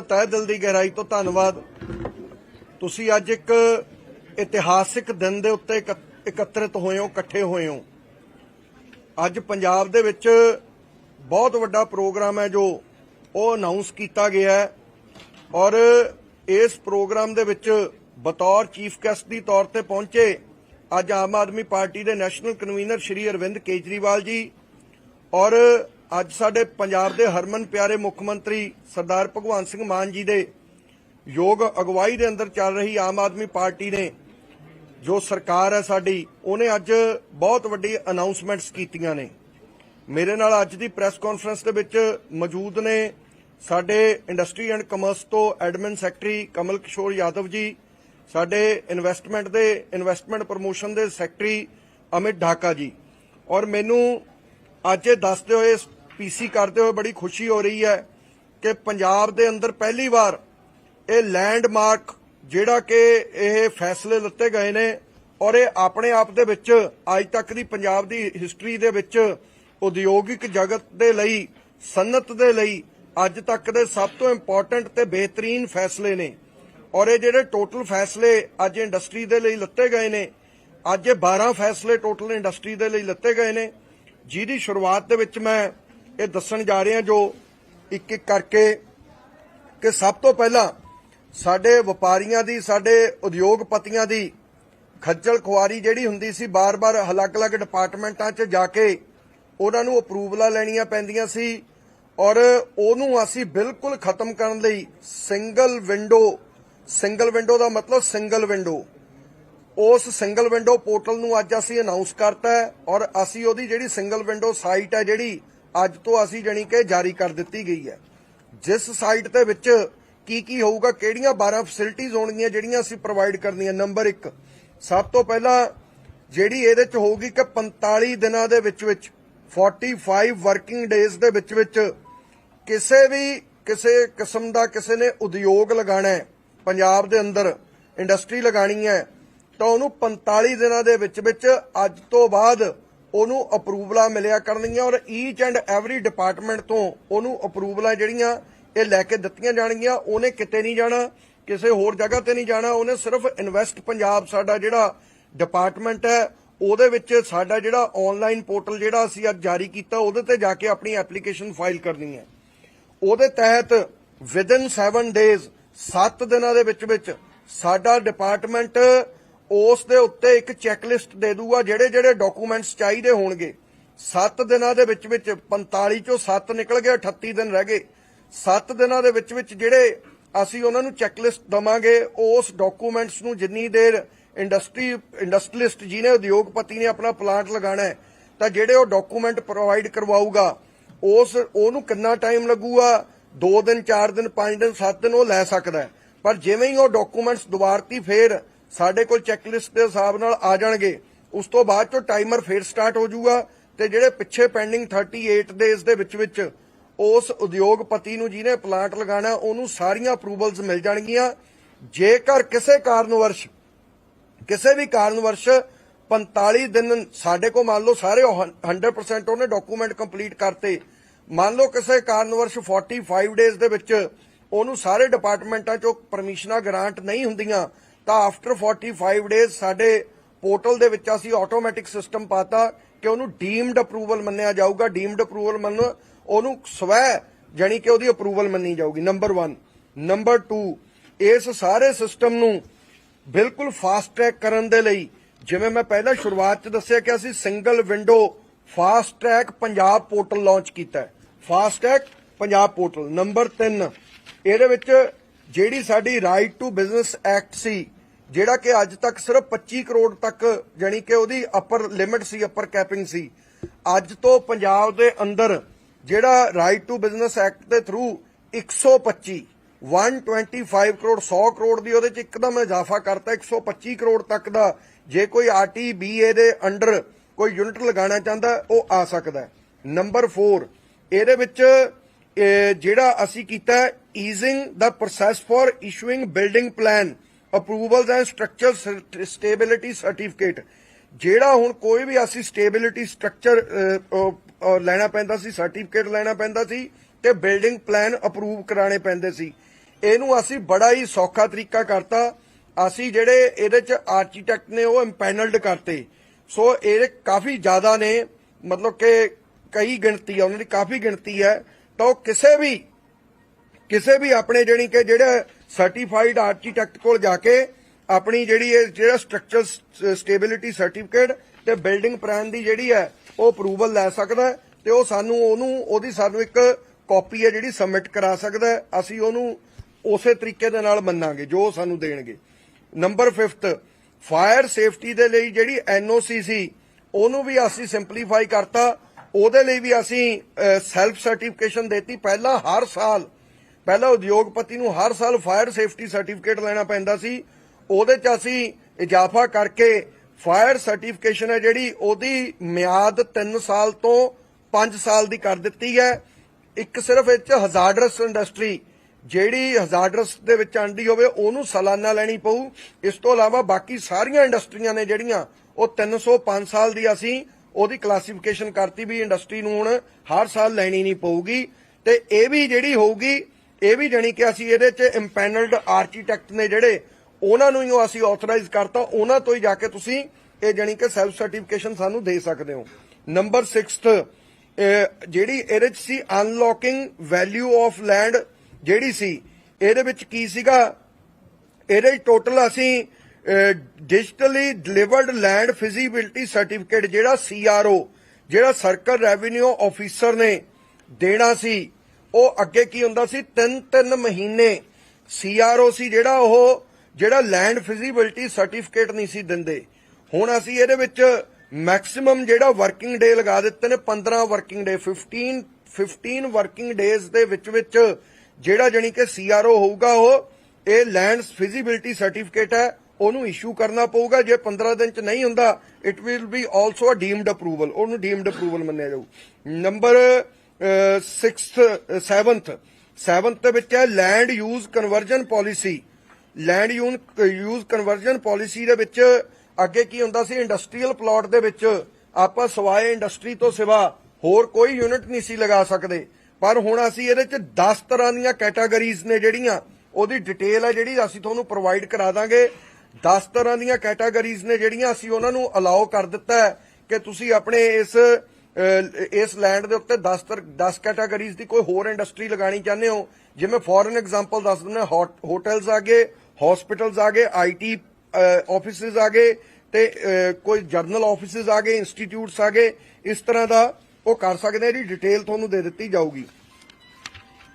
ਤਹਿ ਦਿਲ ਦੀ ਗਹਿਰਾਈ ਤੋਂ ਧੰਨਵਾਦ। ਤੁਸੀਂ ਅੱਜ ਇੱਕ ਇਤਿਹਾਸਿਕ ਦਿਨ ਦੇ ਉੱਤੇ ਇਕ- ਇਕੱਤਰਿਤ ਹੋਏ ਹੋ, ਇਕੱਠੇ ਹੋਏ ਹੋ। ਅੱਜ ਪੰਜਾਬ ਦੇ ਵਿੱਚ ਬਹੁਤ ਵੱਡਾ ਪ੍ਰੋਗਰਾਮ ਹੈ ਜੋ ਉਹ ਅਨਾਉਂਸ ਕੀਤਾ ਗਿਆ ਹੈ ਔਰ ਇਸ ਪ੍ਰੋਗਰਾਮ ਦੇ ਵਿੱਚ ਬਤੌਰ ਚੀਫ ਗੈਸਟ ਦੀ ਤੌਰ ਤੇ ਪਹੁੰਚੇ ਅੱਜ ਆਮ ਆਦਮੀ ਪਾਰਟੀ ਦੇ ਨੈਸ਼ਨਲ ਕਨਵੀਨਰ ਸ਼੍ਰੀ ਅਰਵਿੰਦ ਕੇਜਰੀਵਾਲ ਜੀ ਔਰ ਅੱਜ ਸਾਡੇ ਪੰਜਾਬ ਦੇ ਹਰਮਨ ਪਿਆਰੇ ਮੁੱਖ ਮੰਤਰੀ ਸਰਦਾਰ ਭਗਵੰਤ ਸਿੰਘ ਮਾਨ ਜੀ ਦੇ ਯੋਗ ਅਗਵਾਈ ਦੇ ਅੰਦਰ ਚੱਲ ਰਹੀ ਆਮ ਆਦਮੀ ਪਾਰਟੀ ਨੇ ਜੋ ਸਰਕਾਰ ਹੈ ਸਾਡੀ, ਉਹਨੇ ਅੱਜ ਬਹੁਤ ਵੱਡੀ ਅਨਾਉਂਸਮੈਂਟਸ ਕੀਤੀਆਂ ਨੇ। ਮੇਰੇ ਨਾਲ ਅੱਜ ਦੀ ਪ੍ਰੈਸ ਕਾਨਫਰੰਸ ਦੇ ਵਿੱਚ ਮੌਜੂਦ ਨੇ ਸਾਡੇ ਇੰਡਸਟਰੀ ਐਂਡ ਕਮਰਸ ਤੋਂ ਐਡਮਿਨ ਸੈਕਟਰੀ ਕਮਲ ਕਿਸ਼ੋਰ ਯਾਦਵ ਜੀ, ਸਾਡੇ ਇਨਵੈਸਟਮੈਂਟ ਦੇ ਇਨਵੈਸਟਮੈਂਟ ਪ੍ਰੋਮੋਸ਼ਨ ਦੇ ਸੈਕਟਰੀ ਅਮਿਤ ਢਾਕਾ ਜੀ। ਔਰ ਮੈਨੂੰ ਅੱਜ ਇਹ ਦੱਸਦੇ ਹੋਏ ਪੀਸੀ ਕਰਦੇ ਹੋਏ ਬੜੀ ਖੁਸ਼ੀ ਹੋ ਰਹੀ ਹੈ ਕਿ ਪੰਜਾਬ ਦੇ ਅੰਦਰ ਪਹਿਲੀ ਵਾਰ ਇਹ ਲੈਂਡਮਾਰਕ ਜਿਹੜਾ ਕਿ ਇਹ ਫੈਸਲੇ ਲਿੱਤੇ ਗਏ ਨੇ ਔਰ ਇਹ ਆਪਣੇ ਆਪ ਦੇ ਵਿੱਚ ਅੱਜ ਤੱਕ ਦੀ ਪੰਜਾਬ ਦੀ ਹਿਸਟਰੀ ਦੇ ਵਿੱਚ ਉਦਯੋਗਿਕ ਜਗਤ ਦੇ ਲਈ, ਸਨਅਤ ਦੇ ਲਈ ਅੱਜ ਤੱਕ ਦੇ ਸਭ ਤੋਂ ਇੰਪੋਰਟੈਂਟ ਤੇ ਬਿਹਤਰੀਨ ਫੈਸਲੇ ਨੇ। ਔਰ ਇਹ ਜਿਹੜੇ ਟੋਟਲ ਫੈਸਲੇ ਅੱਜ ਇੰਡਸਟਰੀ ਦੇ ਲਈ ਲਿੱਤੇ ਗਏ ਨੇ, ਅੱਜ ਇਹ 12 ਫੈਸਲੇ ਟੋਟਲ ਇੰਡਸਟਰੀ ਦੇ ਲਈ ਲਿੱਤੇ ਗਏ ਨੇ। ਜਿਹਦੀ ਸ਼ੁਰੂਆਤ ਦੇ ਵਿੱਚ ਮੈਂ ਇਹ ਦੱਸਣ ਜਾ ਰਿਹਾ ਜੋ ਇੱਕ ਇੱਕ ਕਰਕੇ ਕਿ ਸਭ ਤੋਂ ਪਹਿਲਾਂ ਸਾਡੇ ਵਪਾਰੀਆਂ ਦੀ, ਸਾਡੇ ਉਦਯੋਗਪਤੀਆਂ ਦੀ ਖੱਜਲ ਖੁਆਰੀ ਜਿਹੜੀ ਹੁੰਦੀ ਸੀ, ਬਾਰ-ਬਾਰ ਅਲੱਗ-ਅਲੱਗ ਡਿਪਾਰਟਮੈਂਟਾਂ 'ਚ ਜਾ ਕੇ ਉਹਨਾਂ ਨੂੰ ਅਪਰੂਵਲਾਂ ਲੈਣੀਆਂ ਪੈਂਦੀਆਂ ਸੀ ਔਰ ਉਹਨੂੰ ਅਸੀਂ ਬਿਲਕੁਲ ਖਤਮ ਕਰਨ ਲਈ ਸਿੰਗਲ ਵਿੰਡੋ ਸਿੰਗਲ ਵਿੰਡੋ ਦਾ ਮਤਲਬ ਸਿੰਗਲ ਵਿੰਡੋ। ਉਸ ਸਿੰਗਲ ਵਿੰਡੋ ਪੋਰਟਲ ਨੂੰ ਅੱਜ ਅਸੀਂ ਅਨਾਉਂਸ ਕਰਤਾ ਔਰ ਅਸੀਂ ਉਹਦੀ ਜਿਹੜੀ ਸਿੰਗਲ ਵਿੰਡੋ ਸਾਈਟ ਹੈ ਜਿਹੜੀ ਅੱਜ ਤੋਂ ਅਸੀਂ ਜਾਣੀ ਕਿ ਜਾਰੀ ਕਰ ਦਿੱਤੀ ਗਈ ਹੈ। ਜਿਸ ਸਾਈਟ ਦੇ ਵਿੱਚ ਕੀ ਕੀ ਹੋਊਗਾ, ਕਿਹੜੀਆਂ 12 ਫੈਸਿਲਿਟੀਆਂ ਹੋਣਗੀਆਂ, ਜਿਹੜੀਆਂ ਅਸੀਂ ਪ੍ਰੋਵਾਈਡ ਕਰਨੀਆਂ ਨੰਬਰ 1 ਸਭ ਤੋਂ ਪਹਿਲਾਂ ਜਿਹੜੀ ਇਹਦੇ ਚ ਹੋਊਗੀ ਕਿ 45 ਦਿਨਾਂ ਦੇ ਵਿੱਚ ਵਿੱਚ 45 ਵਰਕਿੰਗ ਡੇਜ਼ ਦੇ ਵਿੱਚ ਵਿੱਚ ਕਿਸੇ ਵੀ, ਕਿਸੇ ਕਿਸਮ ਦਾ ਕਿਸੇ ਨੇ ਉਦਯੋਗ ਲਗਾਣਾ ਹੈ, ਪੰਜਾਬ ਦੇ ਅੰਦਰ ਇੰਡਸਟਰੀ ਲਗਾਣੀ ਹੈ, ਤਾਂ ਉਹਨੂੰ 45 ਦਿਨਾਂ ਦੇ ਵਿੱਚ ਵਿੱਚ ਅੱਜ ਤੋਂ ਬਾਅਦ ਉਹਨੂੰ ਅਪਰੂਵਲਾਂ ਮਿਲਿਆ ਕਰਨਗੀਆਂ ਔਰ ਈਚ ਐਂਡ ਐਵਰੀ ਡਿਪਾਰਟਮੈਂਟ ਤੋਂ ਉਹਨੂੰ ਅਪਰੂਵਲਾਂ ਜਿਹੜੀਆਂ ਇਹ ਲੈ ਕੇ ਦਿੱਤੀਆਂ ਜਾਣਗੀਆਂ, ਉਹਨੇ ਕਿਤੇ ਨਹੀਂ ਜਾਣਾ, ਕਿਸੇ ਹੋਰ ਜਗ੍ਹਾ ਤੇ ਨਹੀਂ ਜਾਣਾ, ਉਹਨੇ ਸਿਰਫ ਇਨਵੈਸਟ ਪੰਜਾਬ ਸਾਡਾ ਜਿਹੜਾ ਡਿਪਾਰਟਮੈਂਟ ਹੈ, ਉਹਦੇ ਵਿੱਚ ਸਾਡਾ ਜਿਹੜਾ ਆਨਲਾਈਨ ਪੋਰਟਲ ਜਿਹੜਾ ਅਸੀਂ ਅੱਜ ਜਾਰੀ ਕੀਤਾ, ਉਹਦੇ ਤੇ ਜਾ ਕੇ ਆਪਣੀ ਐਪਲੀਕੇਸ਼ਨ ਫਾਈਲ ਕਰਨੀ ਹੈ। ਉਹਦੇ ਤਹਿਤ ਵਿਦਨ 7 ਡੇਜ਼ 7 ਦਿਨਾਂ ਦੇ ਵਿੱਚ ਵਿੱਚ ਸਾਡਾ ਡਿਪਾਰਟਮੈਂਟ ਉਸ ਦੇ ਉੱਤੇ ਇੱਕ ਚੈੱਕਲਿਸਟ ਦੇ ਦੂਗਾ, ਜਿਹੜੇ ਜਿਹੜੇ ਡਾਕੂਮੈਂਟਸ ਚਾਹੀਦੇ ਹੋਣਗੇ। 7 ਦਿਨਾਂ ਦੇ ਵਿੱਚ ਵਿੱਚ 45 ਚੋਂ 7 ਨਿਕਲ ਗਏ 38 ਦਿਨ ਰਹਿ ਗਏ। 7 ਦਿਨਾਂ ਦੇ ਵਿੱਚ ਵਿੱਚ ਜਿਹੜੇ ਅਸੀਂ ਉਹਨਾਂ ਨੂੰ ਚੈੱਕਲਿਸਟ ਦਵਾਂਗੇ, ਉਸ ਡਾਕੂਮੈਂਟਸ ਨੂੰ ਜਿੰਨੀ ਦੇਰ ਇੰਡਸਟਰੀ ਇੰਡਸਟਰੀਲਿਸਟ ਜਿਹਨੇ ਉਦਯੋਗਪਤੀ ਨੇ ਆਪਣਾ ਪਲਾਂਟ ਲਗਾਣਾ ਹੈ, ਤਾਂ ਜਿਹੜੇ ਉਹ ਡਾਕੂਮੈਂਟ ਪ੍ਰੋਵਾਈਡ ਕਰਵਾਊਗਾ, ਉਸ ਉਹਨੂੰ ਕਿੰਨਾ ਟਾਈਮ ਲੱਗੂਗਾ? 2 ਦਿਨ 4 ਦਿਨ 5 ਦਿਨ 7 ਦਿਨ ਉਹ ਲੈ ਸਕਦਾ ਪਰ ਜਿਵੇਂ ਹੀ ਉਹ ਡਾਕੂਮੈਂਟਸ ਦੁਬਾਰਤੀ ਫੇਰ ਸਾਡੇ ਕੋਲ ਚੈੱਕਲਿਸਟ ਦੇ ਹਿਸਾਬ ਨਾਲ ਆ ਜਾਣਗੇ। ਉਸ ਤੋਂ ਬਾਅਦ ਚੋਂ ਟਾਈਮਰ ਫੇਰ ਸਟਾਰਟ ਹੋ ਜਾਊਗਾ ਤੇ ਜਿਹੜੇ ਪਿੱਛੇ ਪੈਂਡਿੰਗ 38 ਡੇਜ਼ ਦੇ ਵਿੱਚ ਵਿੱਚ ਉਸ ਉਦਯੋਗਪਤੀ ਨੂੰ ਜਿਹਨੇ ਪਲਾਂਟ ਲਗਾਣਾ, ਉਹਨੂੰ ਸਾਰੀਆਂ ਅਪਰੂਵਲਸ ਮਿਲ ਜਾਣਗੀਆਂ। ਜੇਕਰ ਕਿਸੇ ਕਾਰਨ ਵਰਸ਼ ਕਿਸੇ ਵੀ ਕਾਰਨ ਵਰਸ਼ 45 ਦਿਨ ਸਾਡੇ ਕੋਲ ਮੰਨ ਲਓ ਸਾਰੇ ਉਹ 100% ਉਹਨੇ ਡਾਕੂਮੈਂਟ ਕੰਪਲੀਟ ਕਰਤੇ, ਮੰਨ ਲਓ ਕਿਸੇ ਕਾਰਨਵਰਸ਼ 45 ਡੇਜ਼ ਦੇ ਵਿੱਚ ਉਹਨੂੰ ਸਾਰੇ ਡਿਪਾਰਟਮੈਂਟਾਂ ਚੋਂ ਪਰਮਿਸ਼ਨਾਂ ਗ੍ਰਾਂਟ ਨਹੀਂ ਹੁੰਦੀਆਂ ਤਾਂ ਆਫਟਰ 45 ਡੇਜ਼ ਸਾਡੇ ਪੋਰਟਲ ਦੇ ਵਿੱਚ ਅਸੀਂ ਆਟੋਮੈਟਿਕ ਸਿਸਟਮ ਪਾਤਾ ਕਿ ਉਹਨੂੰ ਡੀਮਡ ਅਪਰੂਵਲ ਮੰਨਿਆ ਜਾਊਗਾ। ਡੀਮਡ ਅਪਰੂਵਲ ਮੰਨ, ਉਹਨੂੰ ਸਵੈ ਜਾਨੀ ਕਿ ਉਹਦੀ ਅਪਰੂਵਲ ਮੰਨੀ ਜਾਊਗੀ। ਨੰਬਰ 1 ਨੰਬਰ 2 ਇਸ ਸਾਰੇ ਸਿਸਟਮ ਨੂੰ ਬਿਲਕੁਲ ਫਾਸਟ ਟਰੈਕ ਕਰਨ ਦੇ ਲਈ, ਜਿਵੇਂ ਮੈਂ ਪਹਿਲਾਂ ਸ਼ੁਰੂਆਤ 'ਚ ਦੱਸਿਆ ਕਿ ਅਸੀਂ single window fast track Punjab portal launch ਕੀਤਾ ਹੈ। Fast track Punjab portal. Number 3 ਇਹਦੇ ਵਿੱਚ ਜਿਹੜੀ ਸਾਡੀ ਰਾਈਟ ਟੂ ਬਿਜ਼ਨਸ ਐਕਟ ਸੀ ਜਿਹੜਾ ਕਿ ਅੱਜ ਤੱਕ ਸਿਰਫ 25 ਕਰੋੜ ਤੱਕ ਜਾਨੀ ਕਿ ਉਹਦੀ ਅਪਰ ਲਿਮਿਟ ਸੀ ਅਪਰ ਕੈਪਿੰਗ ਸੀ। ਅੱਜ ਤੋਂ ਪੰਜਾਬ ਦੇ ਅੰਦਰ ਜਿਹੜਾ ਰਾਈਟ ਟੂ ਬਿਜ਼ਨਸ ਐਕਟ ਦੇ ਥਰੂ 125 125 ਕਰੋੜ 100 ਕਰੋੜ ਦੀ ਉਹਦੇ ਚ ਇੱਕਦਮ ਇਜ਼ਾਫਾ ਕਰਤਾ 125 ਕਰੋੜ ਤੱਕ ਦਾ। ਜੇ ਕੋਈ ਆਰਟੀਬੀਏ ਦੇ ਅੰਡਰ ਕੋਈ ਯੂਨਿਟ ਲਗਾਉਣਾ ਚਾਹੁੰਦਾ, ਉਹ ਆ ਸਕਦਾ ਨੰਬਰ 4 ਇਹਦੇ ਵਿੱਚ ਜਿਹੜਾ ਅਸੀਂ ਕੀਤਾ easing the process for issuing building plan approvals and structure stability certificate ਜਿਹੜਾ ਹੁਣ ਕੋਈ ਵੀ ਅਸੀਂ ਸਟੇਬਿਲਿਟੀ ਸਟਰਕਚਰ ਲੈਣਾ ਪੈਂਦਾ ਸੀ ਸਰਟੀਫਿਕੇਟ ਲੈਣਾ ਪੈਂਦਾ ਸੀ, ਤੇ ਬਿਲਡਿੰਗ ਪਲਾਨ ਅਪਰੂਵ ਕਰਾਣੇ ਪੈਂਦੇ ਸੀ। ਇਹਨੂੰ ਅਸੀਂ ਬੜਾ ਹੀ ਸੌਖਾ ਤਰੀਕਾ ਕਰਤਾ। ਅਸੀਂ ਜਿਹੜੇ ਇਹਦੇ ਚ ਆਰਕੀਟੈਕਟ ਨੇ, ਉਹ ਇੰਪੈਨਲਡ ਕਰਤੇ। ਸੋ ਇਹ ਕਾਫੀ ਜ਼ਿਆਦਾ ਨੇ। ਮਤਲਬ ਕਿ ਕਈ ਗਿਣਤੀ ਆ, ਉਹਨਾਂ ਦੀ ਕਾਫੀ ਗਿਣਤੀ ਹੈ। ਤਾਂ ਉਹ ਕਿਸੇ ਵੀ ਕਿਸੇ ਵੀ ਆਪਣੇ ਜਿਹੜੀ ਕਿ ਜਿਹੜਾ ਸਰਟੀਫਾਈਡ ਆਰਕੀਟੈਕਟ ਕੋਲ ਜਾ ਕੇ ਆਪਣੀ ਜਿਹੜੀ ਇਹ, ਜਿਹੜਾ ਸਟਰਕਚਰ ਸਟੇਬਿਲਿਟੀ ਸਰਟੀਫਿਕੇਟ ਤੇ ਬਿਲਡਿੰਗ ਪਲਾਨ ਦੀ ਜਿਹੜੀ ਹੈ, ਉਹ ਅਪਰੂਵਲ ਲੈ ਸਕਦਾ ਹੈ ਤੇ ਉਹ ਸਾਨੂੰ ਉਹਨੂੰ, ਉਹਦੀ ਸਾਨੂੰ ਇੱਕ ਕਾਪੀ ਹੈ ਜਿਹੜੀ ਸਬਮਿਟ ਕਰਾ ਸਕਦਾ ਅਸੀਂ ਉਹਨੂੰ ਉਸੇ ਤਰੀਕੇ ਦੇ ਨਾਲ ਮੰਨਾਂਗੇ, ਜੋ ਸਾਨੂੰ ਦੇਣਗੇ। ਨੰਬਰ 5th ਫਾਇਰ ਸੇਫਟੀ ਦੇ ਲਈ ਜਿਹੜੀ ਐਨਓਸੀ ਸੀ, ਉਹਨੂੰ ਵੀ ਅਸੀਂ ਸਿੰਪਲੀਫਾਈ ਕਰਤਾ। ਉਹਦੇ ਲਈ ਵੀ ਅਸੀਂ ਸੈਲਫ ਸਰਟੀਫਿਕੇਸ਼ਨ ਦੇਤੀ। ਪਹਿਲਾਂ ਹਰ ਸਾਲ ਪਹਿਲਾਂ ਉਦਯੋਗਪਤੀ ਨੂੰ ਹਰ ਸਾਲ ਫਾਇਰ ਸੇਫਟੀ ਸਰਟੀਫਿਕੇਟ ਲੈਣਾ ਪੈਂਦਾ ਸੀ। ਉਹਦੇ ਚ ਅਸੀਂ ਇਜ਼ਾਫਾ ਕਰਕੇ ਫਾਇਰ ਸਰਟੀਫਿਕੇਸ਼ਨ ਹੈ ਜਿਹੜੀ ਉਹਦੀ ਮਿਆਦ 3 ਸਾਲ ਤੋਂ 5 ਸਾਲ ਦੀ ਕਰ ਦਿੱਤੀ ਹੈ। ਇੱਕ ਸਿਰਫ ਇਹ ਚ ਹਜ਼ਾਰਡਰਸ ਇੰਡਸਟਰੀ ਜਿਹੜੀ ਹਜ਼ਾਰਡਰਸ ਦੇ ਵਿੱਚ ਆਂਦੀ ਹੋਵੇ, ਉਹਨੂੰ ਸਾਲਾਨਾ ਲੈਣੀ ਪਊ। ਇਸ ਤੋਂ ਇਲਾਵਾ ਬਾਕੀ ਸਾਰੀਆਂ ਇੰਡਸਟਰੀਆਂ ਨੇ ਜਿਹੜੀਆਂ, ਉਹ 305 ਸਾਲ ਦੀ ਅਸੀਂ ਉਹਦੀ ਕਲਾਸੀਫਿਕੇਸ਼ਨ ਕਰਤੀ ਵੀ ਇੰਡਸਟਰੀ ਨੂੰ ਹੁਣ ਹਰ ਸਾਲ ਲੈਣੀ ਨਹੀਂ ਪਊਗੀ। ਤੇ ਇਹ ਵੀ ਜਿਹੜੀ ਹੋਊਗੀ ਇਹ ਵੀ ਜਾਣੀ ਕਿ ਅਸੀਂ ਇਹਦੇ 'ਚ ਇੰਪੈਨਲਡ ਆਰਕੀਟੈਕਟ ਨੇ ਜਿਹੜੇ, ਉਹਨਾਂ ਨੂੰ ਹੀ ਅਸੀਂ ਆਥੋਰਾਈਜ਼ ਕਰਤਾ, ਉਹਨਾਂ ਤੋਂ ਹੀ ਜਾ ਕੇ ਤੁਸੀਂ ਇਹ ਜਾਣੀ ਕਿ ਸੈਲਫ ਸਰਟੀਫਿਕੇਸ਼ਨ ਸਾਨੂੰ ਦੇ ਸਕਦੇ ਹੋ। ਨੰਬਰ 6th ਜਿਹੜੀ ਇਹਦੇ 'ਚ ਸੀ ਅਨਲੌਕਿੰਗ ਵੈਲਿਊ ਆਫ ਲੈਂਡ ਜਿਹੜੀ ਸੀ, ਇਹਦੇ ਵਿੱਚ ਕੀ ਸੀਗਾ? ਇਹਦੇ ਟੋਟਲ ਅਸੀਂ digitally delivered land feasibility certificate ਜਿਹੜਾ ਸੀਆਰਓ ਜਿਹੜਾ ਸਰਕਲ ਰੈਵਨਿਊ ਆਫੀਸਰ ਨੇ ਦੇਣਾ ਸੀ ਉਹ ਅੱਗੇ ਕੀ ਹੁੰਦਾ ਸੀ? 3-3 ਮਹੀਨੇ ਸੀਆਰਓ ਸੀ ਜਿਹੜਾ ਉਹ, ਜਿਹੜਾ ਲੈਂਡ ਫਿਜ਼ੀਬਿਲਟੀ ਸਰਟੀਫਿਕੇਟ ਨਹੀਂ ਸੀ ਦਿੰਦੇ। ਹੁਣ ਅਸੀਂ ਇਹਦੇ ਵਿੱਚ ਮੈਕਸਿਮਮ ਜਿਹੜਾ ਵਰਕਿੰਗ ਡੇ ਲਗਾ ਦਿੱਤੇ ਨੇ 15 ਵਰਕਿੰਗ ਡੇ 15 15 ਵਰਕਿੰਗ ਡੇਜ਼ ਦੇ ਵਿੱਚ ਵਿੱਚ ਜਿਹੜਾ ਜਾਨੀ ਕਿ ਸੀਆਰਓ ਹੋਊਗਾ ਉਹ, ਇਹ ਲੈਂਡ ਫਿਜ਼ੀਬਿਲਟੀ ਸਰਟੀਫਿਕੇਟ ਹੈ, ਉਹਨੂੰ ਇਸ਼ੂ ਕਰਨਾ ਪਊਗਾ। ਜੇ 15 ਦਿਨ ਚ ਨਹੀਂ ਹੁੰਦਾ it will be also a deemed approval ਉਹਨੂੰ ਡੀਮਡ ਅਪਰੂਵਲ ਮੰਨਿਆ ਜਾਊ। ਨੰਬਰ 6th 7th 7th ਦੇ ਵਿੱਚ ਹੈ land use conversion policy land use conversion policy ਦੇ ਵਿੱਚ ਅੱਗੇ ਕੀ ਹੁੰਦਾ ਸੀ? ਇੰਡਸਟਰੀਅਲ ਪਲਾਟ ਦੇ ਵਿੱਚ ਆਪਾਂ ਸਵਾਏ ਇੰਡਸਟਰੀ ਤੋਂ ਸਿਵਾ ਹੋਰ ਕੋਈ ਯੂਨਿਟ ਨਹੀਂ ਸੀ ਲਗਾ ਸਕਦੇ। ਪਰ ਹੁਣ ਅਸੀਂ ਇਹਦੇ ਚ 10 ਤਰ੍ਹਾਂ ਦੀਆਂ ਕੈਟਾਗਰੀਜ਼ ਨੇ ਜਿਹੜੀਆਂ, ਉਹਦੀ ਡਿਟੇਲ ਹੈ ਜਿਹੜੀ ਅਸੀਂ ਤੁਹਾਨੂੰ ਪ੍ਰੋਵਾਈਡ ਕਰਾ ਦਾਂਗੇ। 10 ਤਰ੍ਹਾਂ ਦੀਆਂ ਕੈਟਾਗਰੀਜ਼ ਨੇ ਜਿਹੜੀਆਂ ਅਸੀਂ ਉਹਨਾਂ ਨੂੰ ਅਲਾਉ ਕਰ ਦਿੱਤਾ ਹੈ ਕਿ ਤੁਸੀਂ ਆਪਣੇ ਇਸ ਇਸ ਲੈਂਡ ਦੇ ਉੱਤੇ 10 ਤਰ 10 ਕੈਟਾਗਰੀਜ਼ ਦੀ ਕੋਈ ਹੋਰ ਇੰਡਸਟਰੀ ਲਗਾਣੀ ਚਾਹੁੰਦੇ ਹੋ? ਜਿਵੇਂ ਫੋਰਨ ਐਗਜ਼ਾਮਪਲ ਦੱਸ ਦਿੰਦੇ ਹੋਟਲਸ ਆ ਗਏ ਹਸਪੀਟਲਸ ਆ ਗਏ ਆਈਟੀ ਆਫਿਸਿਸ ਆ ਗਏ ਤੇ ਕੋਈ ਜਰਨਲ ਆਫਿਸਿਸ ਆ ਗਏ ਇੰਸਟੀਚਿਊਟਸ ਆ ਗਏ, ਇਸ ਤਰ੍ਹਾਂ ਦਾ ਉਹ ਕਰ ਸਕਦੇ ਇਹਦੀ ਡਿਟੇਲ ਤੁਹਾਨੂੰ ਦੇ ਦਿੱਤੀ ਜਾਊਗੀ।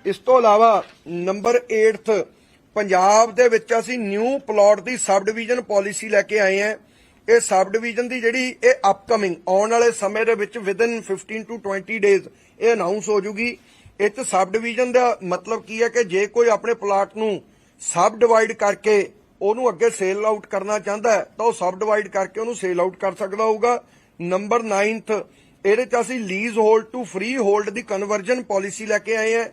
ਇਸ ਤੋਂ ਇਲਾਵਾ ਨੰਬਰ 8th ਪੰਜਾਬ ਦੇ ਵਿੱਚ ਅਸੀਂ ਨਿਊ ਪਲਾਟ ਦੀ ਸਬ ਡਿਵੀਜ਼ਨ ਪਾਲਿਸੀ ਲੈ ਕੇ ਆਏ ਹਾਂ ਇਹ ਸਬ ਡਿਵੀਜ਼ਨ ਦੀ ਜਿਹੜੀ ਇਹ ਅਪਕਮਿੰਗ ਆਉਣ ਵਾਲੇ ਸਮੇਂ ਦੇ ਵਿੱਚ ਵਿਦਨ 15 ਟੂ 20 ਡੇਜ਼ ਇਹ ਅਨਾਉਂਸ ਹੋ ਜੂਗੀ। ਇਹ ਚ ਸਬ ਡਿਵੀਜ਼ਨ ਦਾ ਮਤਲਬ ਕੀ ਹੈ ਕਿ ਜੇ ਕੋਈ ਆਪਣੇ ਪਲਾਟ ਨੂੰ ਸਬ ਡਿਵਾਈਡ ਕਰਕੇ ਉਹਨੂੰ ਅੱਗੇ ਸੇਲ ਆਊਟ ਕਰਨਾ ਚਾਹੁੰਦਾ ਹੈ, ਤਾਂ ਉਹ ਸਬ ਡਿਵਾਈਡ ਕਰਕੇ ਉਹਨੂੰ ਸੇਲ ਆਊਟ ਕਰ ਸਕਦਾ ਹੋਊਗਾ। ਨੰਬਰ 9th ਇਹਦੇ ਚ ਅਸੀਂ lease hold to free hold the conversion policy ਲੈ ਕੇ ਆਏ ਹਾਂ।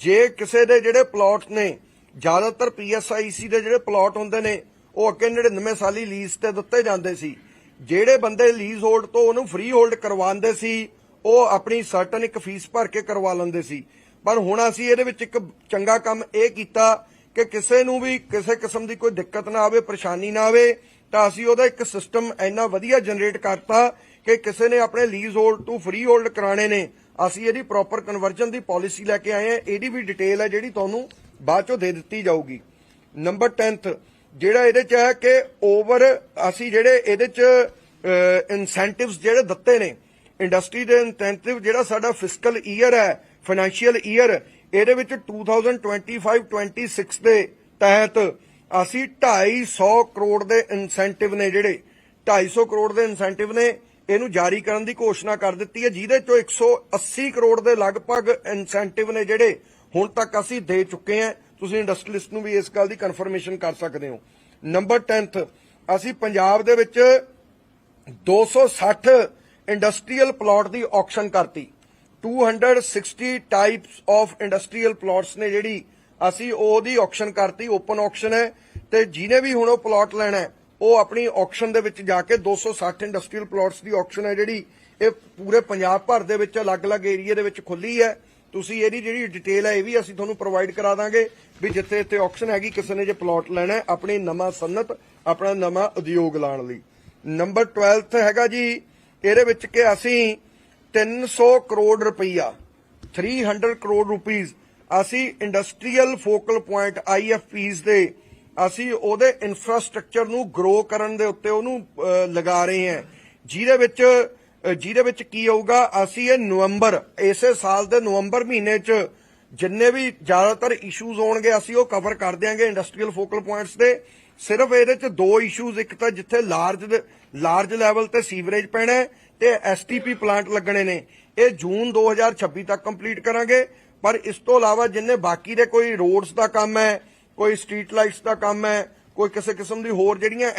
ਜੇ ਕਿਸੇ ਦੇ ਜਿਹੜੇ ਪਲਾਟ ਨੇ, ਜ਼ਿਆਦਾਤਰ ਪੀਐਸਆਈਸੀ ਦੇ ਜਿਹੜੇ ਪਲਾਟ ਹੁੰਦੇ ਨੇ ਉਹ ਅੱਗੇ 99 ਸਾਲੀ ਲੀਜ਼ ਤੇ ਦਿੱਤੇ ਜਾਂਦੇ ਸੀ। ਜਿਹੜੇ ਬੰਦੇ ਲੀਜ਼ ਹੋਲਡ ਤੋਂ ਉਹਨੂੰ ਫ੍ਰੀ ਹੋਲਡ ਕਰਵਾਉਂਦੇ ਸੀ, ਉਹ ਆਪਣੀ ਸਰਟਨ ਇੱਕ ਫੀਸ ਭਰ ਕੇ ਕਰਵਾ ਲੈਂਦੇ ਸੀ। ਪਰ ਹੁਣ ਅਸੀਂ ਇਹਦੇ ਵਿੱਚ ਇੱਕ ਚੰਗਾ ਕੰਮ ਇਹ ਕੀਤਾ ਕਿ ਕਿਸੇ ਨੂੰ ਵੀ ਕਿਸੇ ਕਿਸਮ ਦੀ ਕੋਈ ਦਿੱਕਤ ਨਾ ਆਵੇ, ਪਰੇਸ਼ਾਨੀ ਨਾ ਆਵੇ, ਤਾਂ ਅਸੀਂ ਉਹਦਾ ਇੱਕ ਸਿਸਟਮ ਇੰਨਾ ਵਧੀਆ ਜਨਰੇਟ ਕਰਤਾ ਕਿ ਕਿਸੇ ਨੇ ਆਪਣੇ ਲੀਜ਼ ਹੋਲਡ ਤੋਂ ਫ੍ਰੀ ਹੋਲਡ ਕਰਾਣੇ ਨੇ। ਅਸੀਂ ਇਹਦੀ ਪ੍ਰੋਪਰ ਕਨਵਰਜਨ ਦੀ ਪਾਲਿਸੀ ਲੈ ਕੇ ਆਏ ਹਾਂ। ਇਹਦੀ ਵੀ ਡਿਟੇਲ ਹੈ ਜਿਹੜੀ ਤੁਹਾਨੂੰ ਬਾਅਦ ਚੋਂ ਦੇ ਦਿੱਤੀ ਜਾਊਗੀ। ਨੰਬਰ 10th ਜਿਹੜਾ ਇਹਦੇ ਚ ਹੈ ਕਿ ਓਵਰ ਅਸੀਂ ਜਿਹੜੇ ਇਹਦੇ ਚ ਇਨਸੈਂਟਿਵਸ ਜਿਹੜੇ ਦਿੱਤੇ ਨੇ ਇੰਡਸਟਰੀ ਦੇ ਇਨਸੈਂਟਿਵ ਜਿਹੜਾ ਸਾਡਾ ਫਿਸਕਲ ਈਅਰ ਹੈ ਫਾਈਨੈਂਸ਼ੀਅਲ ਈਅਰ ਇਹਦੇ ਵਿੱਚ 2025-26 ਦੇ ਤਹਿਤ ਅਸੀਂ 250 ਕਰੋੜ ਦੇ ਇਨਸੈਂਟਿਵ ਨੇ ਜਿਹੜੇ 250 ਕਰੋੜ ਦੇ ਇਨਸੈਂਟਿਵ ਨੇ, ਇਹਨੂੰ ਜਾਰੀ ਕਰਨ ਦੀ ਘੋਸ਼ਣਾ ਕਰ ਦਿੱਤੀ ਹੈ, ਜਿਹਦੇ ਚੋਂ 180 ਕਰੋੜ ਦੇ ਲਗਭਗ ਇਨਸੈਂਟਿਵ ਨੇ ਜਿਹੜੇ ਹੁਣ ਤੱਕ ਅਸੀਂ ਦੇ ਚੁੱਕੇ ਹਾਂ। ਤੁਸੀਂ ਇੰਡਸਟਰੀਲਿਸਟ ਨੂੰ ਵੀ ਇਸ ਗੱਲ ਦੀ ਕਨਫਰਮੇਸ਼ਨ ਕਰ ਸਕਦੇ ਹੋ। ਨੰਬਰ 10th ਅਸੀਂ ਪੰਜਾਬ ਦੇ ਵਿੱਚ 260 ਇੰਡਸਟਰੀਅਲ ਪਲਾਟ ਦੀ ਆਕਸ਼ਨ ਕਰਤੀ। 260 ਟਾਈਪਸ ਆਫ ਇੰਡਸਟਰੀਅਲ ਪਲਾਟਸ ਨੇ ਜਿਹੜੀ ਅਸੀਂ ਉਹਦੀ ਆਕਸ਼ਨ ਕਰਤੀ ਓਪਨ ਆਕਸ਼ਨ ਹੈ। ਤੇ ਜਿਹਨੇ ਵੀ ਹੁਣ ਉਹ ਪਲਾਟ ਲੈਣਾ ਉਹ ਆਪਣੀ ਆਕਸ਼ਨ ਦੇ ਵਿੱਚ ਜਾ ਕੇ 260 ਇੰਡਸਟਰੀਅਲ ਪਲਾਟਸ ਦੀ ਆਕਸ਼ਨ ਹੈ ਜਿਹੜੀ ਇਹ ਪੂਰੇ ਪੰਜਾਬ ਭਰ ਦੇ ਵਿੱਚ ਅਲੱਗ-ਅਲੱਗ ਏਰੀਆ ਦੇ ਵਿੱਚ ਖੁੱਲੀ ਹੈ। ਤੁਸੀਂ ਇਹਦੀ ਜਿਹੜੀ ਡਿਟੇਲ ਹੈ ਇਹ ਵੀ ਅਸੀਂ ਤੁਹਾਨੂੰ ਪ੍ਰੋਵਾਈਡ ਕਰਾ ਦਾਂਗੇ ਵੀ ਜਿੱਥੇ ਇੱਥੇ ਆਕਸ਼ਨ ਹੈਗੀ, ਕਿਸੇ ਨੇ ਜੇ ਪਲਾਟ ਲੈਣਾ ਹੈ, ਆਪਣੀ ਨਵਾਂ ਸਨਤ ਆਪਣਾ ਨਵਾਂ ਉਦਯੋਗ ਲਾਉਣ ਲਈ। ਨੰਬਰ 12th ਹੈਗਾ ਜੀ, ਇਹਦੇ ਵਿੱਚ ਕਿ ਅਸੀਂ 300 ਕਰੋੜ ਰੁਪਈਆ 300 ਕਰੋੜ ਰੁਪੀਸ ਅਸੀਂ ਇੰਡਸਟਰੀਅਲ ਫੋਕਲ ਪੁਆਇੰਟ ਆਈਐਫਪੀਸ ਦੇ, ਅਸੀਂ ਉਹਦੇ ਇਨਫਰਾਸਟ੍ਰਕਚਰ ਨੂੰ ਗਰੋ ਕਰਨ ਦੇ ਉੱਤੇ ਉਹਨੂੰ ਲਗਾ ਰਹੇ ਹਾਂ। ਜਿਹਦੇ ਵਿੱਚ ਜਿਹਦੇ ਵਿੱਚ ਕੀ ਹੋਊਗਾ, ਅਸੀਂ ਇਹ ਨਵੰਬਰ, ਇਸੇ ਸਾਲ ਦੇ ਨਵੰਬਰ ਮਹੀਨੇ 'ਚ ਜਿੰਨੇ ਵੀ ਜ਼ਿਆਦਾਤਰ ਇਸ਼ੂਜ਼ ਹੋਣਗੇ, ਅਸੀਂ ਉਹ ਕਵਰ ਕਰ ਦਿਆਂਗੇ ਇੰਡਸਟਰੀਅਲ ਫੋਕਲ ਪੁਆਇੰਟਸ ਦੇ ਸਿਰਫ ਇਹਦੇ 'ਚ ਦੋ ਇਸ਼ੂਜ਼ ਇੱਕ ਤਾਂ ਜਿੱਥੇ ਲਾਰਜ ਲਾਰਜ ਲੈਵਲ ਤੇ ਸੀਵਰੇਜ ਪੈਣਾ ਹੈ ਤੇ ਐਸਟੀਪੀ ਪਲਾਂਟ ਲੱਗਣੇ ਨੇ। ਇਹ ਜੂਨ 2026 ਤੱਕ ਕੰਪਲੀਟ ਕਰਾਂਗੇ। ਪਰ ਇਸ ਤੋਂ ਇਲਾਵਾ ਜਿੰਨੇ ਬਾਕੀ ਦੇ ਕੋਈ ਰੋਡਸ ਦਾ ਕੰਮ ਹੈ, ਕੋਈ ਸਟਰੀਟ ਲਾਈਟਸ ਦਾ ਕੰਮ ਹੈ, ਕੋਈ ਕਿਸੇ ਕਿਸਮ ਦੀ ਹੋਰ ਜਿਹੜੀਆਂ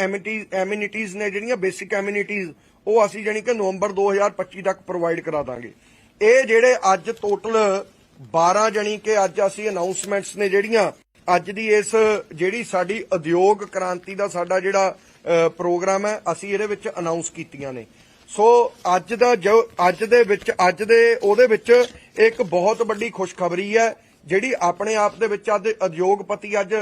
ਐਮਿਨਿਟੀਜ਼ ਨੇ, ਜਿਹੜੀਆਂ ਬੇਸਿਕ ਐਮਿਨਿਟੀਜ਼ ਉਹ ਅਸੀਂ ਜਾਣੀ ਕਿ ਨਵੰਬਰ 2025 ਤੱਕ ਪ੍ਰੋਵਾਈਡ ਕਰਾ ਦਾਂਗੇ। ਇਹ ਜਿਹੜੇ ਅੱਜ ਟੋਟਲ 12 ਜਾਣੀ ਕਿ ਅੱਜ ਅਸੀਂ ਅਨਾਉਂਸਮੈਂਟਸ ਨੇ ਜਿਹੜੀਆਂ, ਅੱਜ ਦੀ ਇਸ ਜਿਹੜੀ ਸਾਡੀ ਉਦਯੋਗ ਕ੍ਰਾਂਤੀ ਦਾ ਸਾਡਾ ਜਿਹੜਾ ਪ੍ਰੋਗਰਾਮ ਹੈ, ਅਸੀਂ ਇਹਦੇ ਵਿੱਚ ਅਨਾਉਂਸ ਕੀਤੀਆਂ ਨੇ। ਸੋ ਅੱਜ ਦਾ ਜੋ, ਅੱਜ ਦੇ ਵਿੱਚ, ਅੱਜ ਦੇ ਉਹਦੇ ਵਿੱਚ ਇੱਕ ਬਹੁਤ ਵੱਡੀ ਖੁਸ਼ਖਬਰੀ ਹੈ, ਜਿਹੜੀ ਆਪਣੇ ਆਪ ਦੇ ਵਿੱਚ ਅੱਜ ਉਦਯੋਗਪਤੀ ਅੱਜ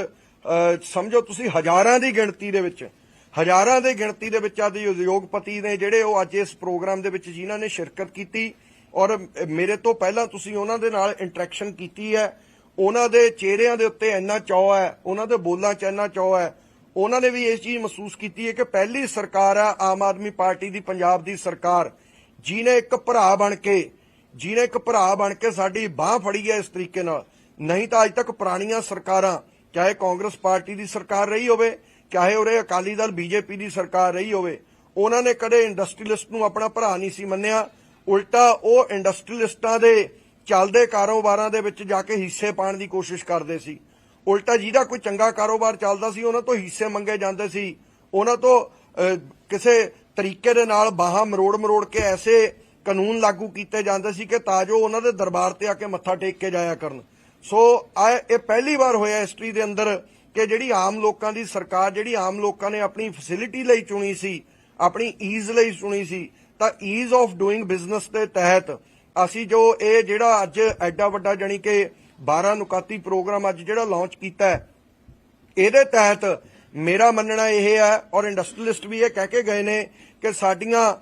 ਸਮਝੋ ਤੁਸੀਂ ਹਜ਼ਾਰਾਂ ਦੀ ਗਿਣਤੀ ਦੇ ਵਿੱਚ ਹਜ਼ਾਰਾਂ ਦੇ ਗਿਣਤੀ ਦੇ ਵਿੱਚ ਅੱਜ ਉਦਯੋਗਪਤੀ ਨੇ ਜਿਹੜੇ ਉਹ ਅੱਜ ਇਸ ਪ੍ਰੋਗਰਾਮ ਦੇ ਵਿੱਚ ਜਿਨ੍ਹਾਂ ਨੇ ਸ਼ਿਰਕਤ ਕੀਤੀ ਔਰ ਮੇਰੇ ਤੋਂ ਪਹਿਲਾਂ ਤੁਸੀਂ ਉਹਨਾਂ ਦੇ ਨਾਲ ਇੰਟਰੈਕਸ਼ਨ ਕੀਤੀ ਹੈ। ਉਹਨਾਂ ਦੇ ਚਿਹਰਿਆਂ ਦੇ ਉੱਤੇ ਇੰਨਾ ਚਾਅ ਹੈ, ਉਹਨਾਂ ਦੇ ਬੋਲਾਂ 'ਚ ਇੰਨਾ ਚਾਅ ਹੈ। ਉਹਨਾਂ ਨੇ ਵੀ ਇਸ ਚੀਜ਼ ਮਹਿਸੂਸ ਕੀਤੀ ਹੈ ਕਿ ਪਹਿਲੀ ਸਰਕਾਰ ਆ ਆਮ ਆਦਮੀ ਪਾਰਟੀ ਦੀ, ਪੰਜਾਬ ਦੀ ਸਰਕਾਰ। ਜਿਨੇ ਇੱਕ ਭਰਾ ਬਣ ਕੇ ਜਿਨੇ ਇੱਕ ਭਰਾ ਬਣ ਕੇ ਸਾਡੀ ਬਾਹ ਫੜੀ ਹੈ ਇਸ ਤਰੀਕੇ ਨਾਲ। ਨਹੀਂ ਤਾਂ ਅੱਜ ਤੱਕ ਪੁਰਾਣੀਆਂ ਸਰਕਾਰਾਂ, ਚਾਹੇ ਕਾਂਗਰਸ ਪਾਰਟੀ ਦੀ ਸਰਕਾਰ ਰਹੀ ਹੋਵੇ ਚਾਹੇ ਉਰੇ ਅਕਾਲੀ ਦਲ, ਬੀਜੇਪੀ ਦੀ ਸਰਕਾਰ ਰਹੀ ਹੋਵੇ, ਉਹਨਾਂ ਨੇ ਕਦੇ ਇੰਡਸਟਰੀਲਿਸਟ ਨੂੰ ਆਪਣਾ ਭਰਾ ਨਹੀਂ ਸੀ ਮੰਨਿਆ। ਉਲਟਾ ਉਹ ਇੰਡਸਟਰੀਲਿਸਟਾਂ ਦੇ ਚੱਲਦੇ ਕਾਰੋਬਾਰਾਂ ਦੇ ਵਿੱਚ ਜਾ ਕੇ ਹਿੱਸੇ ਪਾਣ ਦੀ ਕੋਸ਼ਿਸ਼ ਕਰਦੇ ਸੀ। ਉਲਟਾ ਜਿਹਦਾ ਕੋਈ ਚੰਗਾ ਕਾਰੋਬਾਰ ਚੱਲਦਾ ਸੀ, ਉਹਨਾਂ ਤੋਂ ਹਿੱਸੇ ਮੰਗੇ ਜਾਂਦੇ ਸੀ। ਉਹਨਾਂ ਤੋਂ ਕਿਸੇ ਤਰੀਕੇ ਦੇ ਨਾਲ ਬਾਹਾਂ ਮਰੋੜ ਮਰੋੜ ਕੇ ਐਸੇ ਕਾਨੂੰਨ ਲਾਗੂ ਕੀਤੇ ਜਾਂਦੇ ਸੀ ਕਿ ਤਾਂ ਜੋ ਉਹਨਾਂ ਦੇ ਦਰਬਾਰ ਤੇ ਆ ਕੇ ਮੱਥਾ ਟੇਕ ਕੇ ਜਾਇਆ ਕਰਨ। ਸੋ, ਆ, ਇਹ ਪਹਿਲੀ ਵਾਰ ਹੋਇਆ ਹਿਸਟਰੀ ਦੇ ਅੰਦਰ। ਕਿ ਜਿਹੜੀ ਆਮ ਲੋਕਾਂ ਦੀ ਸਰਕਾਰ, ਜਿਹੜੀ ਆਮ ਲੋਕਾਂ ਨੇ ਆਪਣੀ ਫੈਸਿਲਿਟੀ ਲਈ ਚੁਣੀ ਸੀ, ਆਪਣੀ ਈਜ਼ ਲਈ ਚੁਣੀ ਸੀ, ਤਾਂ ਈਜ਼ ਆਫ ਡੂਇੰਗ ਬਿਜ਼ਨਸ ਦੇ ਤਹਿਤ ਅਸੀਂ ਜੋ ਇਹ ਜਿਹੜਾ ਅੱਜ ਐਡਾ ਵੱਡਾ ਜਾਣੀ ਕਿ 12 ਨੁਕਾਤੀ ਪ੍ਰੋਗਰਾਮ ਅੱਜ ਜਿਹੜਾ ਲਾਂਚ ਕੀਤਾ ਇਹਦੇ ਤਹਿਤ ਮੇਰਾ ਮੰਨਣਾ ਇਹ ਹੈ ਔਰ ਇੰਡਸਟਰੀਲਿਸਟ ਵੀ ਇਹ ਕਹਿ ਕੇ ਗਏ ਨੇ ਕਿ ਸਾਡੀਆਂ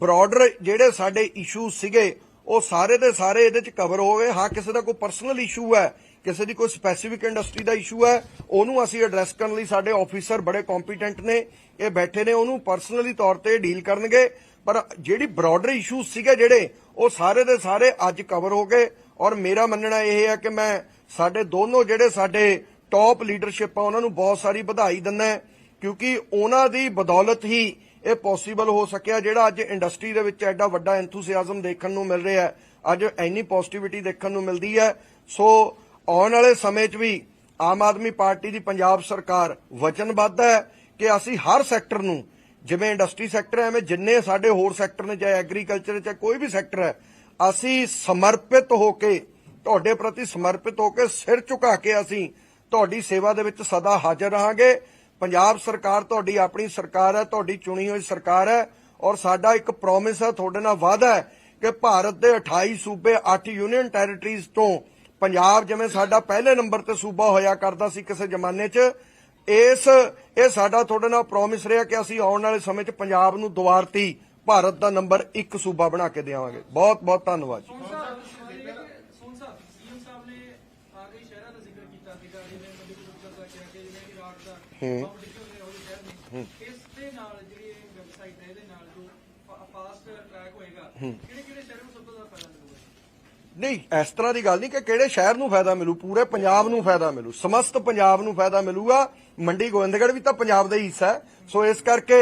ਬ੍ਰੌਡਰ ਜਿਹੜੇ ਸਾਡੇ ਇਸ਼ੂ ਸੀਗੇ, ਉਹ ਸਾਰੇ ਦੇ ਸਾਰੇ ਇਹਦੇ ਚ ਕਵਰ ਹੋ ਗਏ ਹਾਂ, ਕਿਸੇ ਦਾ ਕੋਈ ਪਰਸਨਲ ਇਸ਼ੂ ਹੈ ਕਿਸੇ ਦੀ ਕੋਈ ਸਪੈਸੀਫਿਕ ਇੰਡਸਟਰੀ ਦਾ ਇਸ਼ੂ ਹੈ, ਉਹਨੂੰ ਅਸੀਂ ਐਡਰੈਸ ਕਰਨ ਲਈ ਸਾਡੇ ਆਫੀਸਰ ਬੜੇ ਕੰਪੀਟੈਂਟ ਨੇ, ਇਹ ਬੈਠੇ ਨੇ, ਉਹਨੂੰ ਪਰਸਨਲੀ ਤੌਰ ਤੇ ਡੀਲ ਕਰਨਗੇ। ਪਰ ਜਿਹੜੀ ਬ੍ਰੌਡਰ ਇਸ਼ੂ ਸੀਗੇ ਜਿਹੜੇ, ਉਹ ਸਾਰੇ ਦੇ ਸਾਰੇ ਅੱਜ ਕਵਰ ਹੋ ਗਏ। ਔਰ ਮੇਰਾ ਮੰਨਣਾ ਇਹ ਹੈ ਕਿ ਮੈਂ, ਸਾਡੇ ਦੋਨੋਂ ਜਿਹੜੇ ਸਾਡੇ ਟੌਪ ਲੀਡਰਸ਼ਿਪ ਆ, ਉਹਨਾਂ ਨੂੰ ਬਹੁਤ ਸਾਰੀ ਵਧਾਈ ਦਿੰਦਾ ਕਿਉਂਕਿ ਉਹਨਾਂ ਦੀ ਬਦੌਲਤ ਹੀ ਇਹ ਪੋਸੀਬਲ ਹੋ ਸਕਿਆ ਜਿਹੜਾ ਅੱਜ ਇੰਡਸਟਰੀ ਦੇ ਵਿੱਚ ਐਡਾ ਵੱਡਾ ਐਂਥੂਸੀਆਜ਼ਮ ਦੇਖਣ ਨੂੰ ਮਿਲ ਰਿਹਾ ਹੈ। ਅੱਜ ਇੰਨੀ ਪੋਜ਼ਿਟਿਵਿਟੀ ਦੇਖਣ ਨੂੰ ਮਿਲਦੀ ਹੈ। ਸੋ ਆਉਣ ਵਾਲੇ ਸਮੇਂ 'ਚ ਵੀ ਆਮ ਆਦਮੀ ਪਾਰਟੀ ਦੀ ਪੰਜਾਬ ਸਰਕਾਰ ਵਚਨਬੱਧ ਹੈ ਕਿ ਅਸੀਂ ਹਰ ਸੈਕਟਰ ਨੂੰ, ਜਿਵੇਂ ਇੰਡਸਟਰੀ ਸੈਕਟਰ ਹੈ, ਐਵੇਂ ਜਿੰਨੇ ਸਾਡੇ ਹੋਰ ਸੈਕਟਰ ਨੇ, ਚਾਹੇ ਐਗਰੀਕਲਚਰ ਚਾਹੇ ਕੋਈ ਵੀ ਸੈਕਟਰ ਹੈ, ਅਸੀਂ ਸਮਰਪਿਤ ਹੋ ਕੇ, ਤੁਹਾਡੇ ਪ੍ਰਤੀ ਸਮਰਪਿਤ ਹੋ ਕੇ ਸਿਰ ਝੁਕਾ ਕੇ ਅਸੀਂ ਤੁਹਾਡੀ ਸੇਵਾ ਦੇ ਵਿੱਚ ਸਦਾ ਹਾਜ਼ਰ ਰਹਾਂਗੇ। ਪੰਜਾਬ ਸਰਕਾਰ ਤੁਹਾਡੀ ਆਪਣੀ ਸਰਕਾਰ ਹੈ, ਤੁਹਾਡੀ ਚੁਣੀ ਹੋਈ ਸਰਕਾਰ ਹੈ ਔਰ ਸਾਡਾ ਇੱਕ ਪ੍ਰੋਮਿਸ ਹੈ, ਤੁਹਾਡੇ ਨਾਲ ਵਾਅਦਾ ਹੈ ਕਿ ਭਾਰਤ ਦੇ 28 ਸੂਬੇ 8 ਯੂਨੀਅਨ ਟੈਰੀਟਰੀਜ਼ ਤੋਂ ਪੰਜਾਬ ਜਿਵੇਂ ਸਾਡਾ ਪਹਿਲੇ ਨੰਬਰ ਤੇ ਸੂਬਾ ਹੋਇਆ ਕਰਦਾ ਸੀ ਕਿਸੇ ਜ਼ਮਾਨੇ 'ਚ ਇਸ ਇਹ ਸਾਡਾ ਤੁਹਾਡੇ ਨਾਲ ਪ੍ਰੋਮਿਸ ਰਿਹਾ ਕਿ ਅਸੀਂ ਆਉਣ ਵਾਲੇ ਸਮੇਂ 'ਚ ਪੰਜਾਬ ਨੂੰ ਦੁਆਰਤੀ ਭਾਰਤ ਦਾ ਨੰਬਰ 1 ਸੂਬਾ ਬਣਾ ਕੇ ਦੇਵਾਂਗੇ। ਬਹੁਤ ਬਹੁਤ ਧੰਨਵਾਦ ਜੀ। ਨੇ ਇਸ ਦੇ ਨਾਲ ਜਿਹੜੀ ਵੈਬਸਾਈਟ ਹੈ ਇਹਦੇ ਨਾਲ ਜੋ ਫਾਸਟ ਟਰੈਕ ਹੋਏਗਾ ਕਿਹੜੇ ਕਿਹੜੇ ਸ਼ਹਿਰਾਂ ਨੂੰ ਸਭ ਤੋਂ ਜ਼ਿਆਦਾ ਫਾਇਦਾ ਮਿਲੂਗਾ ਨਹੀਂ, ਇਸ ਤਰ੍ਹਾਂ ਦੀ ਗੱਲ ਨਹੀਂ ਕਿ ਕਿਹੜੇ ਸ਼ਹਿਰ ਨੂੰ ਫਾਇਦਾ ਮਿਲੂ, ਪੂਰੇ ਪੰਜਾਬ ਨੂੰ ਫਾਇਦਾ ਮਿਲੂ। ਸਮਸਤ ਪੰਜਾਬ ਨੂੰ ਫਾਇਦਾ ਮਿਲੂਗਾ। ਮੰਡੀ ਗੋਬਿੰਦਗੜ੍ਹ ਵੀ ਤਾਂ ਪੰਜਾਬ ਦਾ ਹੀ ਹਿੱਸਾ ਹੈ। ਸੋ ਇਸ ਕਰਕੇ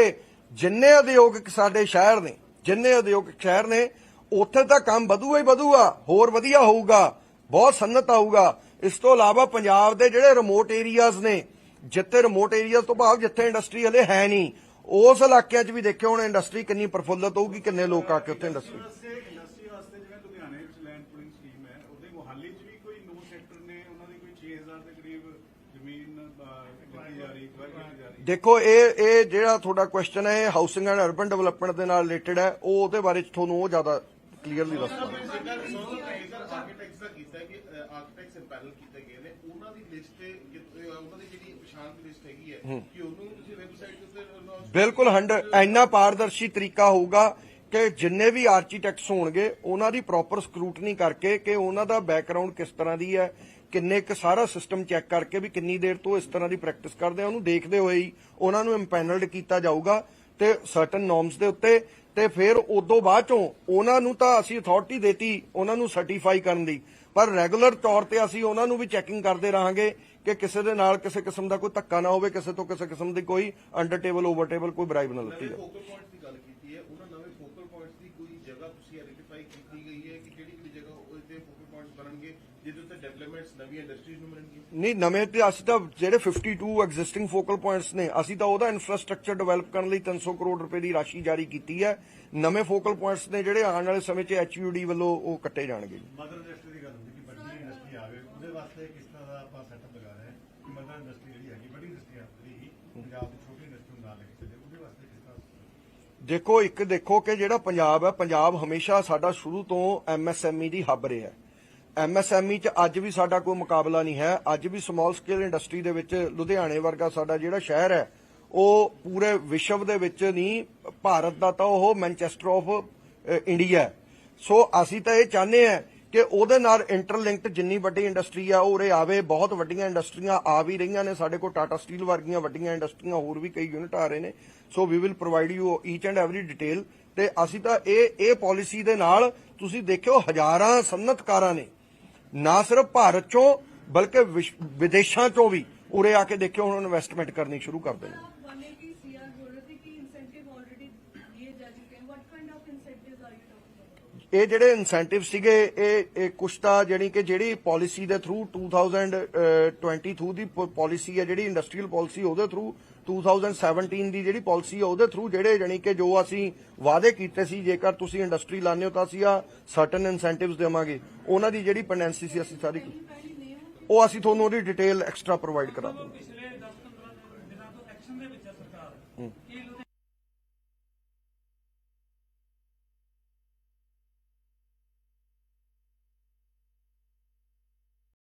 ਜਿੰਨੇ ਉਦਯੋਗਿਕ ਸਾਡੇ ਸ਼ਹਿਰ ਨੇ, ਜਿੰਨੇ ਉਦਯੋਗਿਕ ਸ਼ਹਿਰ ਨੇ, ਉੱਥੇ ਤਾਂ ਕੰਮ ਵਧੂਗਾ ਹੀ ਵਧੂਗਾ ਹੋਰ ਵਧੀਆ ਹੋਊਗਾ, ਬਹੁਤ ਸਨਤ ਆਊਗਾ। ਇਸ ਤੋਂ ਇਲਾਵਾ ਪੰਜਾਬ ਦੇ ਜਿਹੜੇ ਰਿਮੋਟ ਏਰੀਆਜ਼ ਨੇ, ਜਿੱਥੇ ਰਿਮੋਟ ਏਰੀਆਜ਼ ਤੋਂ ਭਾਵ ਜਿੱਥੇ ਇੰਡਸਟਰੀ ਹਲੇ ਹੈ ਨਹੀਂ, ਉਸ ਇਲਾਕਿਆਂ 'ਚ ਵੀ ਦੇਖਿਓ ਹੁਣ ਇੰਡਸਟਰੀ ਕਿੰਨੀ ਪ੍ਰਫੁੱਲਤ ਹੋਊਗੀ, ਕਿੰਨੇ ਲੋਕ ਆ ਕੇ ਉੱਥੇ ਇੰਡਸਟਰੀ ਵਾਸਤੇ ਇੰਡਸਟਰੀ ਵਾਸਤੇ ਜਿਵੇਂ ਲੁਧਿਆਣੇ ਵਿੱਚ ਲੈਂਡ ਪੂਲਿੰਗ ਸਕੀਮ ਹੈ ਉਹਦੇ ਮੋਹਾਲੀ 'ਚ ਵੀ ਕੋਈ ਨੋ ਸੈਕਟਰ ਨੇ ਉਹਨਾਂ ਦੀ ਕੋਈ 6000 ਦੇ ਕਰੀਬ ਜ਼ਮੀਨ ਅਹ, ਦਿੱਤੀ ਜਾ ਰਹੀ ਅਕਵਾਇਰ ਕੀਤੀ ਜਾ ਰਹੀ? ਦੇਖੋ ਇਹ ਇਹ ਜਿਹੜਾ ਤੁਹਾਡਾ ਕੁਐਸਚਨ ਹੈ ਹਾਊਸਿੰਗ ਐਂਡ ਅਰਬਨ ਡਿਵੈਲਪਮੈਂਟ ਦੇ ਨਾਲ ਰਿਲੇਟਡ ਹੈ ਉਹ ਉਹਦੇ ਬਾਰੇ 'ਚ ਤੁਹਾਨੂੰ ਉਹ ਜ਼ਿਆਦਾ ਕਲੀਅਰਲੀ ਦੱਸਦਾ। ਜੇਕਰ ਆਰਕੀਟੈਕਟਸ ਦਾ ਕੀਤਾ ਲਿਸਟ ਤੇ ਜੇ- ਅਹ ਉਹਨਾਂ ਦੀ ਜਿਹੜੀ ਪਛਾਣ ਦੀ ਲਿਸਟ ਹੈਗੀ ਹੈ ਕਿ ਉਹਨੂੰ ਤੁਸੀਂ ਵੈਬਸਾਈਟ ਦੇ ਉੱਤੇ announce ਬਿਲਕੁਲ 100 ਇੰਨਾ ਪਾਰਦਰਸ਼ੀ ਤਰੀਕਾ ਹੋਊਗਾ ਕਿ ਜਿੰਨੇ ਵੀ ਆਰਕੀਟੈਕਟਸ ਹੋਣਗੇ ਉਹਨਾਂ ਦੀ ਪ੍ਰੋਪਰ ਸਕਰੂਟਨੀ ਕਰਕੇ ਕਿ ਉਹਨਾਂ ਦਾ ਬੈਕਗ੍ਰਾਉਂਡ ਕਿਸ ਤਰ੍ਹਾਂ ਦੀ ਹੈ ਕਿੰਨੇ ਕੁ ਸਾਰਾ ਸਿਸਟਮ ਚੈੱਕ ਕਰਕੇ ਵੀ ਕਿੰਨੀ ਦੇਰ ਤੋਂ ਇਸ ਤਰ੍ਹਾਂ ਦੀ ਪ੍ਰੈਕਟਿਸ ਕਰਦੇ ਆ, ਉਹਨੂੰ ਦੇਖਦੇ ਹੋਏ ਹੀ ਉਹਨਾਂ ਨੂੰ ਇੰਪੈਨਲਡ ਕੀਤਾ ਜਾਊਗਾ ਤੇ ਸਰਟਨ ਨੋਰਮਸ ਦੇ ਉੱਤੇ ਤੇ ਫਿਰ ਉਦੋਂ ਬਾਅਦ ਚੋਂ ਉਹਨਾਂ ਨੂੰ ਤਾਂ ਅਸੀਂ ਅਥਾਰਟੀ ਦੇਤੀ ਉਹਨਾਂ ਨੂੰ ਸਰਟੀਫਾਈ ਕਰਨ ਦੀ। ਪਰ ਰੈਗੂਲਰ ਤੌਰ ਤੇ ਅਸੀਂ ਉਹਨਾਂ ਨੂੰ ਵੀ ਚੈਕਿੰਗ ਕਰਦੇ ਰਹਾਂਗੇ ਕਿ ਕਿਸੇ ਦੇ ਨਾਲ ਕਿਸੇ ਕਿਸਮ ਦਾ ਕੋਈ ਧੱਕਾ ਨਾ ਹੋਵੇ, ਕਿਸੇ ਤੋਂ ਕਿਸੇ ਕਿਸਮ ਦੀ ਕੋਈ ਅੰਡਰ ਟੇਬਲ ਓਵਰ ਟੇਬਲ ਕੋਈ ਬ੍ਰਾਈਬ ਨਾ ਲੱਤੀ ਜਾਵੇ ਫੋਕਲ ਪੁਆਇੰਟਸ ਦੀ ਗੱਲ ਕੀਤੀ ਹੈ ਉਹਨਾਂ ਨਵੇਂ ਫੋਕਲ ਪੁਆਇੰਟਸ ਦੀ ਕੋਈ ਜਗ੍ਹਾ ਤੁਸੀਂ ਆਈਡੈਂਟੀਫਾਈ ਕੀਤੀ ਗਈ ਹੈ ਕਿ ਕਿਹੜੀ ਕਿਹੜੀ ਜਗ੍ਹਾ ਉਹਦੇ ਫੋਕਲ ਪੁਆਇੰਟਸ ਬਣਨਗੇ ਜਿਹਦੇ ਉੱਤੇ ਇੰਡਸਟਰੀਜ਼ ਨੂੰ ਨਹੀਂ ਨਵੇਂ ਤੇ ਅਸੀਂ ਤਾਂ ਜਿਹੜੇ 52 ਐਗਜ਼ਿਸਟਿੰਗ ਫੋਕਲ ਪੁਆਇੰਟਸ ਨੇ ਅਸੀਂ ਤਾਂ ਉਹਦਾ ਇਨਫਰਾਸਟ੍ਰਕਚਰ ਡਿਵੈਲਪ ਕਰਨ ਲਈ 300 ਕਰੋੜ ਰੁਪਏ ਦੀ ਰਾਸ਼ੀ ਜਾਰੀ ਕੀਤੀ ਹੈ। ਨਵੇਂ ਫੋਕਲ ਪੁਆਇੰਟਸ ਨੇ ਜਿਹੜੇ ਆਉਣ ਵਾਲੇ ਸਮੇਂ 'ਚ ਐਚਯੂਡੀ ਵੱਲੋਂ ਉਹ ਕੱਟੇ ਜਾਣਗੇ ਮਦਰ ਇੰਡਸਟਰੀ ਦੀ ਗੱਲ ਹੁੰਦੀ ਕਿ ਵੱਡੀ ਇੰਡਸਟਰੀ ਆਵੇ ਉਹਦੇ ਵਾਸਤੇ ਕਿਸ ਤਰ੍ਹਾਂ ਦਾ ਆਪਾਂ ਸੈਟਅਪ ਲਗਾ ਰਹੇ ਹਾਂ ਕਿ ਮਦਰ ਇੰਡਸਟਰੀ ਜਿਹੜੀ ਹੈਗੀ ਵੱਡੀ ਇੰਡਸਟਰੀ ਆ ਜਿਹੜੀ ਪੰਜਾਬ ਦੀ ਛੋਟੀ ਇੰਡਸਟਰੀ ਨੂੰ ਨਾਲ ਲੈ ਕੇ ਚੱਲੇ ਉਹਦੇ ਵਾਸਤੇ ਕਿਸ ਤਰ੍ਹਾਂ ਦੇਖੋ ਇੱਕ ਦੇਖੋ ਕਿ ਜਿਹੜਾ ਪੰਜਾਬ ਹੈ ਪੰਜਾਬ ਹਮੇਸ਼ਾ ਸਾਡਾ ਸ਼ੁਰੂ ਤੋਂ ਐਮਐਸਐਮਈ ਦੀ ਹੱਬ ਰਿਹਾ ਹੈ। ਐਮਐਸਐਮਈ ਚ ਅੱਜ ਵੀ ਸਾਡਾ ਕੋਈ ਮੁਕਾਬਲਾ ਨਹੀਂ ਹੈ। ਅੱਜ ਵੀ ਸਮਾਲ ਸਕੇਲ ਇੰਡਸਟਰੀ ਦੇ ਵਿੱਚ ਲੁਧਿਆਣੇ ਵਰਗਾ ਸਾਡਾ ਜਿਹੜਾ ਸ਼ਹਿਰ ਹੈ, ਉਹ ਪੂਰੇ ਵਿਸ਼ਵ ਦੇ ਵਿੱਚ ਨਹੀਂ, ਭਾਰਤ ਦਾ ਤਾਂ ਉਹ ਮੈਨਚੈਸਟਰ ਆਫ ਇੰਡੀਆ ਸੋ ਅਸੀਂ ਤਾਂ ਇਹ ਚਾਹੁੰਦੇ ਹਾਂ ਕਿ ਉਹਦੇ ਨਾਲ ਇੰਟਰਲਿੰਕਡ ਜਿੰਨੀ ਵੱਡੀ ਇੰਡਸਟਰੀ ਆ ਉਹ ਉਰੇ ਆਵੇ, ਬਹੁਤ ਵੱਡੀਆਂ ਇੰਡਸਟਰੀਆਂ ਆ ਵੀ ਰਹੀਆਂ ਨੇ। ਸਾਡੇ ਕੋਲ ਟਾਟਾ ਸਟੀਲ ਵਰਗੀਆਂ ਵੱਡੀਆਂ ਇੰਡਸਟਰੀਆਂ ਹੋਰ ਵੀ ਕਈ ਯੂਨਿਟ ਆ ਰਹੇ ਨੇ। So we will provide you each and every detail ਤੇ ਅਸੀਂ ਤਾਂ ਇਹ ਇਹ ਪਾਲਿਸੀ ਦੇ ਨਾਲ ਤੁਸੀਂ ਦੇਖਿਓ ਹਜ਼ਾਰਾਂ ਸਨਅਤਕਾਰਾਂ ਨੇ ਨਾ ਸਿਰਫ ਭਾਰਤ ਚੋਂ ਬਲਕਿ ਵਿਦੇਸ਼ਾਂ ਚੋਂ ਵੀ ਉਰੇ ਆ ਕੇ ਦੇਖਿਓ ਹੁਣ ਇਨਵੈਸਟਮੈਂਟ ਕਰਨੀ ਸ਼ੁਰੂ ਕਰ ਦੇਣਗੇ ਇਹ ਜਿਹੜੇ ਇਨਸੈਂਟਿਵ ਸੀਗੇ ਇਹ ਕੁਝ ਤਾਂ ਜਿਹੜੀ ਕਿ ਜਿਹੜੀ ਪਾਲਿਸੀ ਦੇ ਥਰੂ 2022 ਦੀ ਪਾਲਿਸੀ ਹੈ ਜਿਹੜੀ ਇੰਡਸਟਰੀਅਲ ਪਾਲਿਸੀ ਉਹਦੇ ਥਰੂ 2017 ਦੀ ਜਿਹੜੀ ਪਾਲਿਸੀ ਆ, ਉਹਦੇ ਥਰੂ ਜਿਹੜੇ ਜਾਣੀ ਕਿ ਜੋ ਅਸੀਂ ਵਾਅਦੇ ਕੀਤੇ ਸੀ, ਜੇਕਰ ਤੁਸੀਂ ਇੰਡਸਟਰੀ ਲਾਣੇ ਹੋ ਤਾਂ ਅਸੀਂ ਆ ਸਰਟਨ ਇਨਸੈਂਟਿਵਸ ਦੇਵਾਂਗੇ। ਉਹਨਾਂ ਦੀ ਜਿਹੜੀ ਪੈਂਡੈਂਸੀ ਸੀ, ਅਸੀਂ ਸਾਰੀ ਉਹ ਅਸੀਂ ਤੁਹਾਨੂੰ ਉਹਦੀ ਡਿਟੇਲ ਐਕਸਟਰਾ ਪ੍ਰੋਵਾਈਡ ਕਰਾ ਦਾਂਗੇ